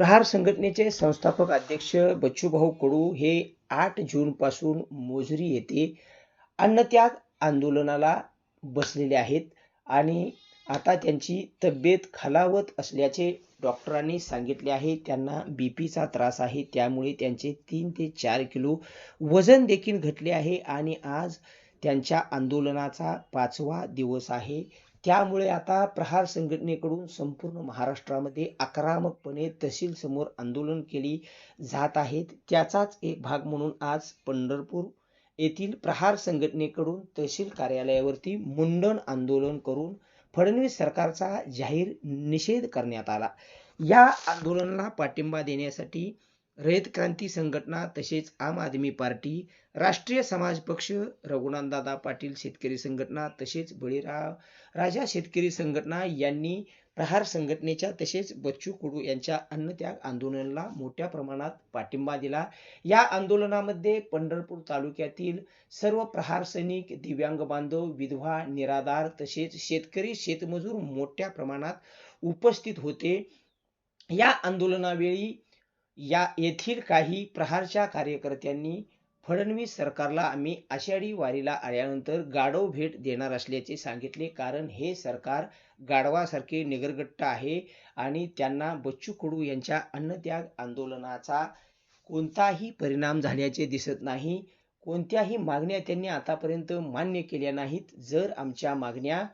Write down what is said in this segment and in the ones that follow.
प्रहार संघटनेचे संस्थापक अध्यक्ष बच्चूभाऊ कडू हे आठ जूनपासून मोझरी येथे अन्नत्याग आंदोलनाला बसलेले आहेत आणि आता त्यांची तब्येत खालावत असल्याचे डॉक्टरांनी सांगितले आहे. त्यांना बी पीचा त्रास आहे त्यामुळे त्यांचे तीन ते चार किलो वजन देखील घटले आहे आणि आज त्यांच्या आंदोलनाचा पाचवा दिवस आहे. त्यामुळे आता प्रहार संघटनेकडून संपूर्ण महाराष्ट्रामध्ये आक्रमकपणे तहसील समोर आंदोलन केली जात आहेत. त्याचाच एक भाग म्हणून आज पंढरपूर येथील प्रहार संघटनेकडून तहसील कार्यालयावरती मुंडन आंदोलन करून फडणवीस सरकारचा जाहीर निषेध करण्यात आला. या आंदोलनाला पाठिंबा देण्यासाठी रयत क्रांती संघटना तसेच आम आदमी पार्टी राष्ट्रीय समाज पक्ष रघुनाथदादा पाटील शेतकरी संघटना तसेच बळीराव राजा शेतकरी संघटना यांनी प्रहार संघटनेच्या तसेच बच्चू कडू यांच्या अन्नत्याग आंदोलनाला मोठ्या प्रमाणात पाठिंबा दिला. या आंदोलनामध्ये पंढरपूर तालुक्यातील सर्व प्रहार सैनिक दिव्यांग बांधव विधवा निराधार तसेच शेतकरी शेतमजूर मोठ्या प्रमाणात उपस्थित होते. या आंदोलनावेळी या येथील काही प्रहारच्या कार्यकर्त्यांनी फडणवीस सरकारला आम्ही आषाढी वारीला आल्यानंतर गाढव भेट देणार असल्याचे सांगितले. कारण हे सरकार गाढवासारखे निगरगट्ट आहे आणि त्यांना बच्चू कडू यांच्या अन्नत्याग आंदोलनाचा कोणताही परिणाम झाल्याचे दिसत नाही. कोणत्याही मागण्या त्यांनी आतापर्यंत मान्य केल्या नाहीत. जर आमच्या मागण्या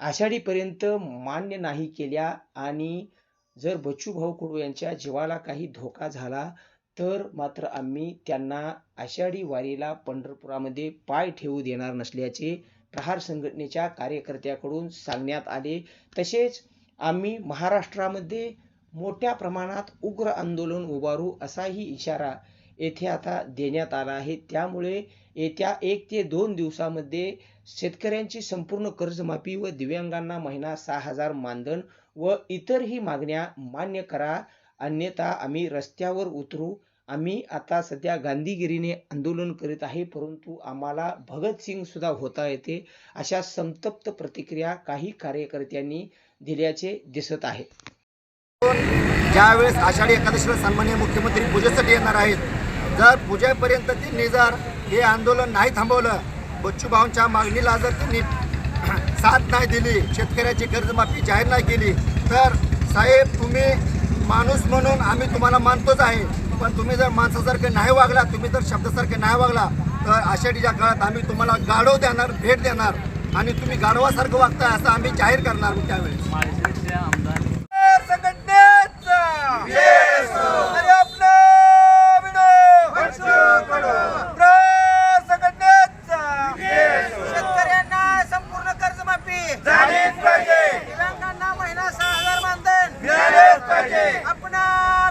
आषाढीपर्यंत मान्य नाही केल्या आणि जर बच्चूभाऊ कडू यांच्या जीवाला काही धोका झाला तर मात्र आम्ही त्यांना आषाढी वारीला पंढरपुरामध्ये पाय ठेवू देणार नसल्याचे प्रहार संघटनेच्या कार्यकर्त्याकडून सांगण्यात आले. तसेच आम्ही महाराष्ट्रामध्ये मोठ्या प्रमाणात उग्र आंदोलन उभारू असाही इशारा येथे आता देण्यात आला आहे. त्यामुळे येत्या एक ते दोन दिवसामध्ये शेतकऱ्यांची संपूर्ण कर्जमाफी व दिव्यांगांना महिना सहा हजार मानधन व इतरही मागण्या मान्य करा. अन्यथा आम्ही रस्त्यावर उतरू. आम्ही आता सध्या गांधीगिरीने आंदोलन करीत आहे परंतु आम्हाला भगतसिंग सुद्धा होता येते अशा संतप्त प्रतिक्रिया काही कार्यकर्त्यांनी दिल्याचे दिसत आहे. ज्यावेळेस आषाढी एकादशीला सन्माननीय मुख्यमंत्री पूजेसाठी येणार आहेत जर पूजेपर्यंत ते निजार हे आंदोलन नाही थांबवलं बच्चूभाऊंच्या मागणीला जर त्यांनी साथ नाही दिली शेतकऱ्याची कर्जमाफी जाहीर नाही केली तर साहेब तुम्ही माणूस म्हणून आम्ही तुम्हाला मानतोच आहे. पण तुम्ही जर माणसासारखे नाही वागला तुम्ही जर शब्दासारखे नाही वागला तर आषाढीच्या काळात आम्ही तुम्हाला गाढव देणार भेट देणार आणि तुम्ही गाढवासारखं वागताय असं आम्ही जाहीर करणार त्यावेळेस संघटनेचा अरे आपला संघटनेचा शेतकऱ्यांना संपूर्ण कर्जमाफी झालीच पाहिजे दिव्यांगांना महिना सहा हजार मानधन मिळालेच पाहिजे आपणा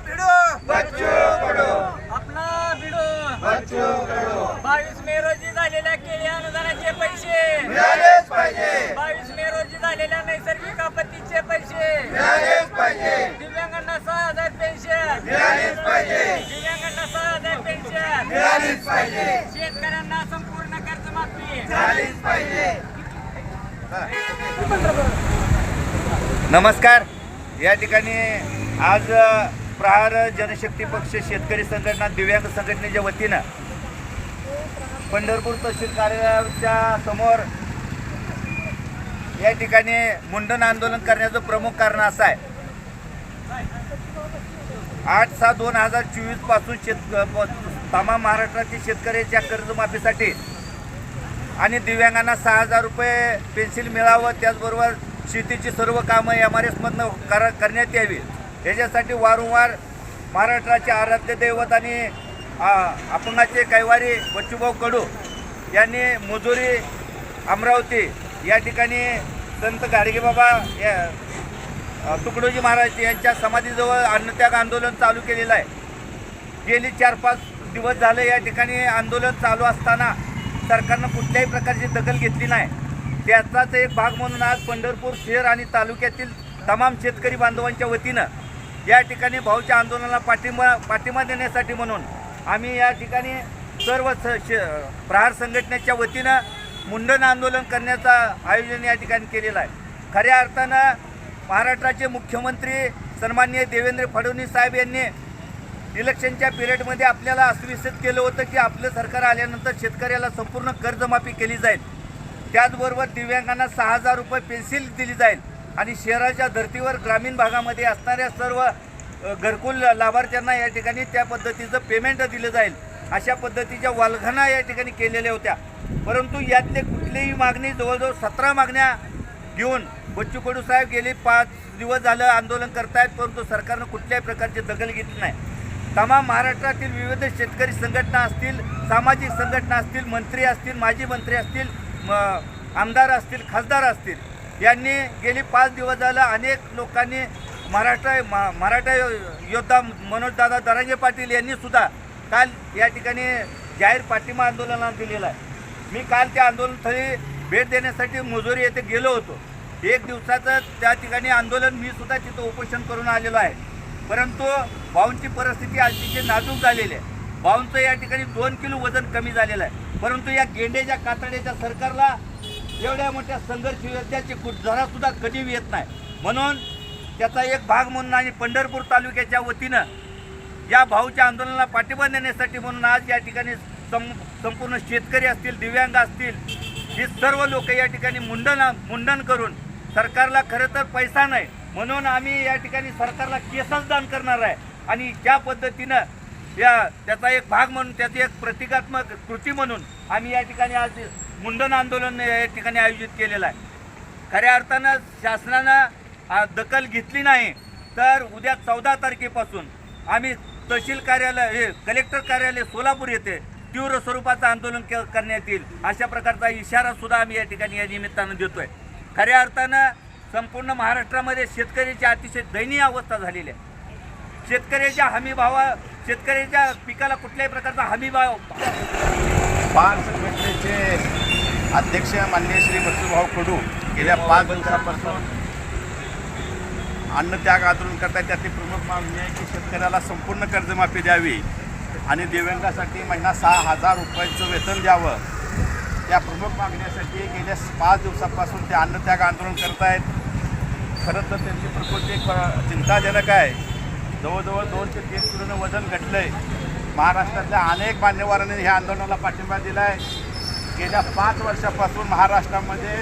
भिडो बच्चू कडू आपला भिडो बच्चू कडू बावीस मे रोजी झालेल्या केळी अनुदानाचे पैसे. मिळालेच पाहिजे. बावीस मे रोजी झालेल्या नैसर्गिक आपत्तीचे पैसे. मिळालेच पाहिजे. दिव्यांगांना सहा हजार पेन्शन मिळालेच पाहिजे. दिव्यांगांना सहा हजार पेन्शन मिळालीच पाहिजे. शेतकऱ्यांना संपूर्ण कर्जमाफी झालीच पाहिजे. नमस्कार. या ठिकाणी आज प्रहार जनशक्ती पक्ष शेतकरी संघटना दिव्यांग संघटनेच्या वतीनं पंढरपूर तहसील कार्यालयाच्या समोर या ठिकाणी मुंडन आंदोलन करण्याचं प्रमुख कारण असं आहे. आठ सहा दोन हजार चोवीसपासून शेत प- तमाम महाराष्ट्रातील शेतकऱ्याच्या कर्जमाफीसाठी आणि दिव्यांगांना सहा हजार रुपये पेन्सिल मिळावं त्याचबरोबर शेतीची सर्व कामं एम आर एसमधनं कर करण्यात यावी. याच्यासाठी वारंवार महाराष्ट्राचे आराध्य दैवत आणि आ, अपंगाचे कैवारी बच्चूभाऊ कडू यांनी मजुरी अमरावती या ठिकाणी संत गाडगेबाबा या तुकडोजी महाराज यांच्या समाधीजवळ अन्नत्याग आंदोलन चालू केलेलं आहे. गेली चार पाच दिवस झाले या ठिकाणी आंदोलन चालू असताना सरकारनं कुठल्याही प्रकारची दखल घेतली नाही. त्याचाच एक भाग म्हणून आज पंढरपूर शहर आणि तालुक्यातील तमाम शेतकरी बांधवांच्या वतीनं या ठिकाणी भाऊच्या आंदोलनाला पाठिंबा पाठिंबा देण्यासाठी म्हणून आम्ही या ठिकाणी सर्व स श प्रहार संघटनेच्या वतीनं मुंडन आंदोलन करण्याचं आयोजन या ठिकाणी केलेलं आहे. खऱ्या अर्थानं महाराष्ट्राचे मुख्यमंत्री सन्माननीय देवेंद्र फडणवीस साहेब यांनी इलेक्शनच्या पिरियडमध्ये आपल्याला आश्वासित केलं होतं की आपलं सरकार आल्यानंतर शेतकऱ्याला संपूर्ण कर्जमाफी केली जाईल. त्याचबरोबर दिव्यांगांना सहा हजार रुपये पेन्सिल दिली जाईल आणि शहराच्या धर्तीवर ग्रामीण भागामध्ये असणाऱ्या सर्व घरकुल लाभार्थ्यांना या ठिकाणी त्या पद्धतीचं पेमेंट दिलं जाईल. अशा पद्धतीच्या वालघना या ठिकाणी केलेल्या होत्या. परंतु यातले कुठलीही मागणी जवळजवळ सतरा मागण्या घेऊन बच्चू कडू साहेब गेले. पाच दिवस झालं आंदोलन करतायत परंतु सरकारनं कुठल्याही प्रकारची दखल घेतली नाही. तमाम महाराष्ट्रातील विविध शेतकरी संघटना असतील सामाजिक संघटना असतील मंत्री असतील माजी मंत्री असतील म- आमदार असतील खासदार असतील यांनी गेली पाच दिवस झालं अनेक लोकांनी महाराष्ट्र मा- मराठा योद्धा मनोजदादा दरांगे पाटील यांनी सुद्धा काल या ठिकाणी जाहीर पाठिंबा आंदोलनाला दिलेला आहे. मी काल त्या आंदोलनस्थळी भेट देण्यासाठी मुजोरी येथे गेलो होतो. एक दिवसाचं त्या ठिकाणी आंदोलन मी सुद्धा तिथं उपोषण करून आलेलो आहे. परंतु भाऊंची परिस्थिती अतिशय नाजूक झालेली आहे. भाऊंचं या ठिकाणी दोन किलो वजन कमी झालेलं आहे. परंतु या गेंडेच्या कातड्याच्या सरकारला एवढ्या मोठ्या संघर्ष योद्ध्याची कुठ जरासुद्धा कधी येत नाही. म्हणून त्याचा एक भाग म्हणून आणि पंढरपूर तालुक्याच्या वतीनं या भाऊच्या आंदोलनाला पाठिंबा देण्यासाठी म्हणून आज या ठिकाणी सं संपूर्ण शेतकरी असतील दिव्यांग असतील हे सर्व लोक या ठिकाणी मुंडन मुंडन करून सरकारला खरं तर पैसा नाही. म्हणून आम्ही या ठिकाणी सरकारला केसच दान करणार आहे. आणि ज्या पद्धतीनं या त्याचा एक भाग म्हणून त्याची एक प्रतिकात्मक कृती म्हणून आम्ही या ठिकाणी आज मुंडन आंदोलन या ठिकाणी आयोजित केलेलं आहे. खऱ्या अर्थानं शासनानं दखल घेतली नाही तर उद्या चौदा तारखेपासून आम्ही तहसील कार्यालय हे कलेक्टर कार्यालय सोलापूर येथे तीव्र स्वरूपाचं आंदोलन के करण्यात येईल. अशा प्रकारचा इशारा सुद्धा आम्ही या ठिकाणी या निमित्तानं देतोय. खऱ्या अर्थानं संपूर्ण महाराष्ट्रामध्ये शेतकऱ्याची अतिशय दयनीय अवस्था झालेली आहे. शेतकऱ्याच्या हमीभावा शेतकऱ्याच्या पिकाला कुठल्याही प्रकारचा हमीभाव भाव बार संघटनेचे अध्यक्ष माननीय श्री बच्चूभाऊ कडू गेल्या पाच दिवसापासून अन्नत्याग आंदोलन करतात त्यातली प्रमुख मागणी आहे की शेतकऱ्याला संपूर्ण कर्जमाफी द्यावी आणि दिव्यांगासाठी महिना सहा हजार रुपयांचं वेतन द्यावं. त्या प्रमुख मागण्यासाठी गेल्या पाच दिवसापासून ते अन्नत्याग आंदोलन करत आहेत खरं तर त्यांची प्रकृती चिंताजनक आहे. जवळजवळ दोन ते तीन किलोनं वजन घटलं आहे महाराष्ट्रातल्या अनेक मान्यवरांनी ह्या आंदोलनाला पाठिंबा दिला आहे गेल्या पाच वर्षापासून महाराष्ट्रामध्ये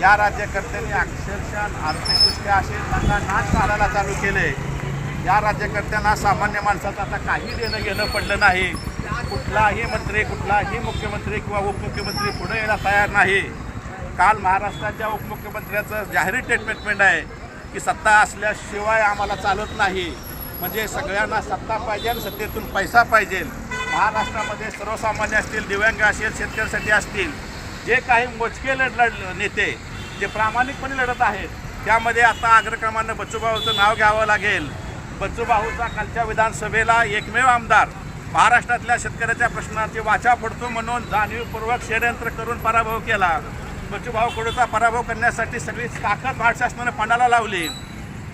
या राज्यकर्त्यांनी अक्षरशः आर्थिकदृष्ट्या असे त्यांना नाच घालायला चालू केले. या राज्यकर्त्यांना सामान्य माणसाचं आता काही देणं घेणं पडलं नाही. कुठलाही मंत्री कुठलाही मुख्यमंत्री किंवा उपमुख्यमंत्री पुढे यायला तयार नाही. काल महाराष्ट्राच्या उपमुख्यमंत्र्याचं जाहीर स्टेटमेंट म्हणजे आहे की सत्ता असल्याशिवाय आम्हाला चालत नाही. म्हणजे सगळ्यांना सत्ता पाहिजे आणि सत्तेतून पैसा पाहिजे. महाराष्ट्रामध्ये सर्वसामान्य असतील दिव्यांग असेल शेतकऱ्यांसाठी असतील जे काही मोजके लढ नेते जे प्रामाणिकपणे लढत आहेत त्यामध्ये आता अग्रक्रमानं बच्चूभाऊचं नाव घ्यावं लागेल. बच्चूभाऊचा कालच्या विधानसभेला एकमेव आमदार महाराष्ट्रातल्या शेतकऱ्याच्या प्रश्नाची वाचा फोडतो म्हणून जाणीवपूर्वक षडयंत्र करून पराभव केला. बच्चूभाऊ कुडूचा पराभव करण्यासाठी सगळी ताकद भारत शासनाने पणाला लावली.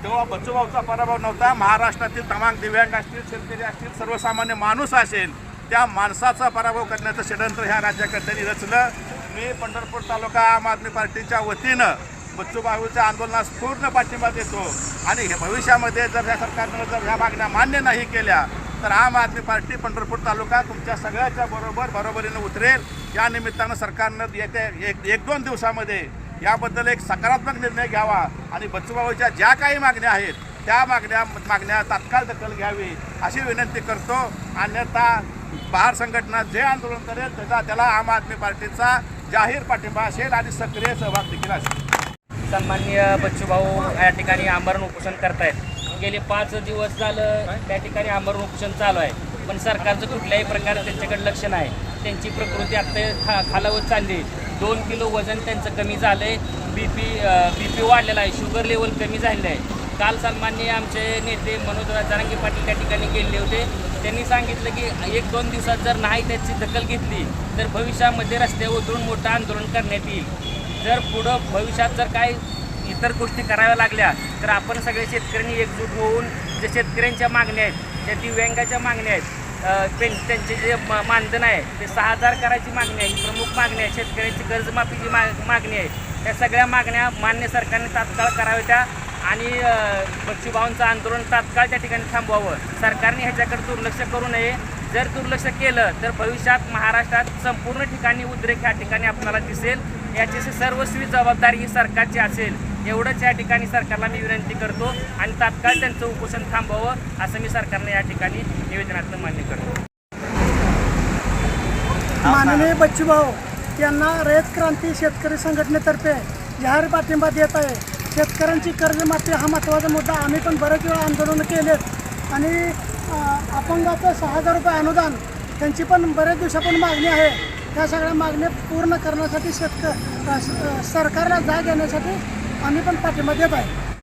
तेव्हा बच्चूभाऊचा पराभव नव्हता महाराष्ट्रातील तमाम दिव्यांग असतील शेतकरी असतील सर्वसामान्य माणूस असेल त्या माणसाचा पराभव करण्याचं षडयंत्र ह्या राज्यकर्त्यांनी रचलं मी पंढरपूर तालुका आम आदमी पार्टीच्या वतीनं बच्चूबाहूच्या आंदोलनास पूर्ण पाठिंबा देतो. आणि हे भविष्यामध्ये जर या सरकारनं जर ह्या मागण्या मान्य नाही केल्या तर आम आदमी पार्टी पंढरपूर तालुका तुमच्या सगळ्याच्या बरोबर बरोबरीनं उतरेल. या निमित्तानं सरकारनं येत्या एक एक दोन दिवसामध्ये याबद्दल एक सकारात्मक निर्णय घ्यावा. आणि बच्चूबाहूच्या ज्या काही मागण्या आहेत त्या मागण्या मागण्या तात्काळ दखल घ्यावी अशी विनंती करतो. अन्यथा बार संघटना जे आंदोलन करेल त्याचा त्याला आम आदमी पार्टीचा जाहीर पाठिंबा असेल आणि सक्रिय सहभाग देखील असेल. सन्माननीय बच्चूभाऊ या ठिकाणी आमरण उपोषण करतायत. गेले पाच दिवस झालं त्या ठिकाणी आमरण उपोषण चालू आहे. पण सरकारचं कुठल्याही प्रकारे त्यांच्याकडे लक्ष नाही. त्यांची प्रकृती आता खा खालावत चालली. दोन किलो वजन त्यांचं कमी झालं आहे बी पी बी पी वाढलेला आहे. शुगर लेवल कमी झालेलं आहे. काल सन्माननीय आमचे नेते मनोज जरांगे पाटील त्या ठिकाणी गेलेले होते. त्यांनी सांगितलं की एक दोन दिवसात जर नाही त्याची दखल घेतली तर भविष्यामध्ये रस्त्यावर उतरून मोठं आंदोलन करण्यात येईल. जर पुढं भविष्यात जर काय इतर गोष्टी कराव्या लागल्या तर आपण सगळे शेतकऱ्यांनी एकजूट होऊन जे शेतकऱ्यांच्या मागण्या आहेत ज्या दिव्यांगाच्या मागण्या आहेत त्यांचे जे मानधन आहे ते सहा हजार करायची मागणी आहे प्रमुख मागणी आहे शेतकऱ्यांची कर्जमाफीची माग मागणी आहे. त्या सगळ्या मागण्या मान्य सरकारने तात्काळ कराव्या त्या आणि अ, आंदोलन तात्काळ त्या ठिकाणी थांबवावं. सरकारने ह्याच्याकडे दुर्लक्ष करू नये. जर दुर्लक्ष केलं तर भविष्यात महाराष्ट्रात संपूर्ण ठिकाणी उद्रेक ह्या ठिकाणी आपल्याला दिसेल. याची सर्वस्वी जबाबदारी ही सरकारची असेल. एवढंच या ठिकाणी सरकारला मी विनंती करतो आणि तात्काळ त्यांचं उपोषण थांबवावं असं मी सरकारने या ठिकाणी निवेदनातून मान्य करतो. माननीय बच्चूभाऊ यांना रयत क्रांती शेतकरी संघटनेतर्फे जाहीर पाठिंबा देत आहे. शेतकऱ्यांची कर्जमाफी हा महत्त्वाचा मुद्दा. आम्ही पण बरेच वेळा आंदोलनं केलेत आणि अपंगाचं सहा हजार रुपये अनुदान त्यांची पण बऱ्याच दिवसापण मागणी आहे. त्या सगळ्या मागण्या पूर्ण करण्यासाठी शेतक स- सरकारला जाग येण्यासाठी आम्ही पण पाठिंबा देत आहे.